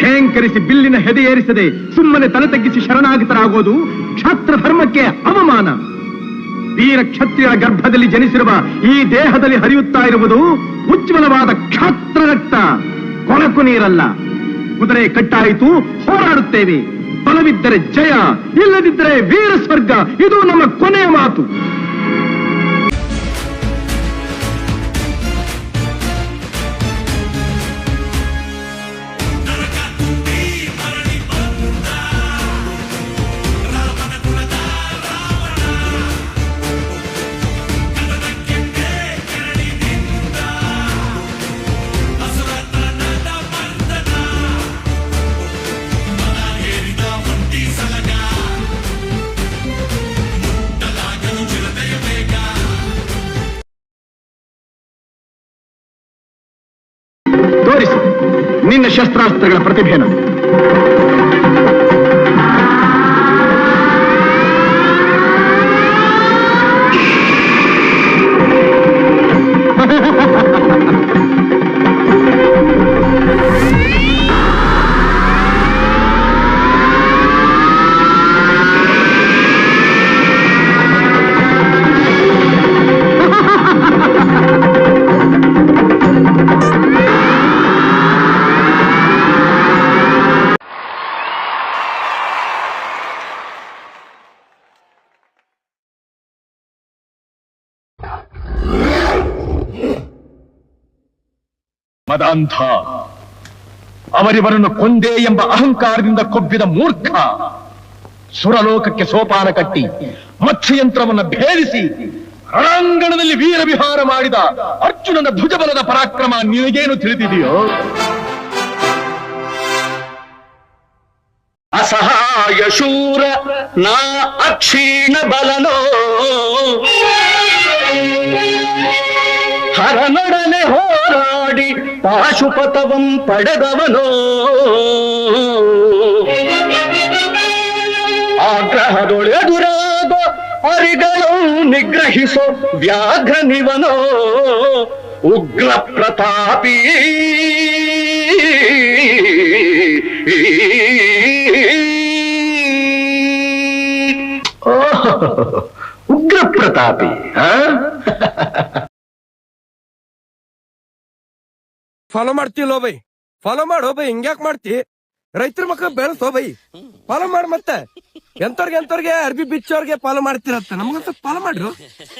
ಠೇಂಕರಿಸಿ ಬಿಲ್ಲಿನ ಹೆದೆ ಏರಿಸದೆ ಸುಮ್ಮನೆ ತಲೆ ತಗ್ಗಿಸಿ ಶರಣಾಗತರಾಗೋದು ಕ್ಷಾತ್ರ ಧರ್ಮಕ್ಕೆ ಅವಮಾನ. ವೀರ ಕ್ಷತ್ರಿಯರ ಗರ್ಭದಲ್ಲಿ ಜನಿಸಿರುವ ಈ ದೇಹದಲ್ಲಿ ಹರಿಯುತ್ತಾ ಇರುವುದು ಉಜ್ವಲವಾದ ಕ್ಷಾತ್ರ ರಕ್ತ ಕೊಳಕು ನೀರಲ್ಲ. ಕುದುರೆ ಕಟ್ಟಾಯಿತು, ಹೋರಾಡುತ್ತೇವೆ. ಬಲವಿದ್ದರೆ ಜಯ, ಇಲ್ಲದಿದ್ದರೆ ವೀರ ಸ್ವರ್ಗ ಇದು ನಮ್ಮ ಕೊನೆಯ ಮಾತು. ತೋರಿಸು ನಿನ್ನ ಶಸ್ತ್ರಾಸ್ತ್ರಗಳ ಪ್ರತಿಭೆನ ಮದಾಂಧ ಅವರಿವರನ್ನು ಕೊಂದೆ ಎಂಬ ಅಹಂಕಾರದಿಂದ ಕೊಬ್ಬಿದ ಮೂರ್ಖ. ಸುರಲೋಕಕ್ಕೆ ಸೋಪಾನ ಕಟ್ಟಿ, ಮತ್ಸ್ಯಯಂತ್ರವನ್ನು ಭೇದಿಸಿ, ರಣಾಂಗಣದಲ್ಲಿ ವೀರ ವಿಹಾರ ಮಾಡಿದ ಅರ್ಜುನನ ಧ್ವಜಬಲದ ಪರಾಕ್ರಮ ನಿನಗೇನು ತಿಳಿದಿದೆಯೋ? ಅಸಹಾಯ ಶೂರ, ನಾ ಅಕ್ಷೀಣ ಬಲನೋ? ಹರನೊಡನೆ ಹೋರಾಡಿ ಪಾಶುಪತವಂ ಪಡೆದವನೋ ಆಗ್ರಹದೊಳೆದುರಾದ ಅರಿಗಳು ನಿಗ್ರಹಿಸೋ ವ್ಯಾಘ್ರನಿವನೋ ಉಗ್ರ ಪ್ರತಾಪಿ ಉಗ್ರ ಪ್ರತಾಪಿ ಫಾಲೋ ಮಾಡ್ತಿಲ್ಲೋ ಬೈ. ಫಾಲೋ ಮಾಡೋ ಬೈ. ಹಿಂಗ್ಯಾಕ್ ಮಾಡ್ತಿ? ರೈತರ ಮಕ್ಕಳು ಬೆಳೆಸೋ ಬೈ. ಫಾಲೋ ಮಾಡ್ ಮತ್ತೆ. ಎಂತವ್ರಿಗೆ ಎಂತವ್ರಿಗೆ ಅರ್ಬಿ ಬಿಚ್ಚೋರ್ಗೆ ಫಾಲೋ ಮಾಡ್ತಿರತ್ತ. ನಮ್ಗ ಫಾಲೋ ಮಾಡ್ರು.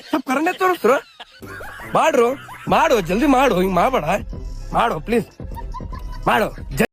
ಸ್ವಲ್ಪ ಕರಣೆ ತೋರಿಸ್ರು. ಮಾಡ್ರು. ಮಾಡು, ಜಲ್ದಿ ಮಾಡು. ಹಿಂಗ್ ಮಾಡ್ಬೇಡ. ಮಾಡು ಪ್ಲೀಸ್ ಮಾಡು.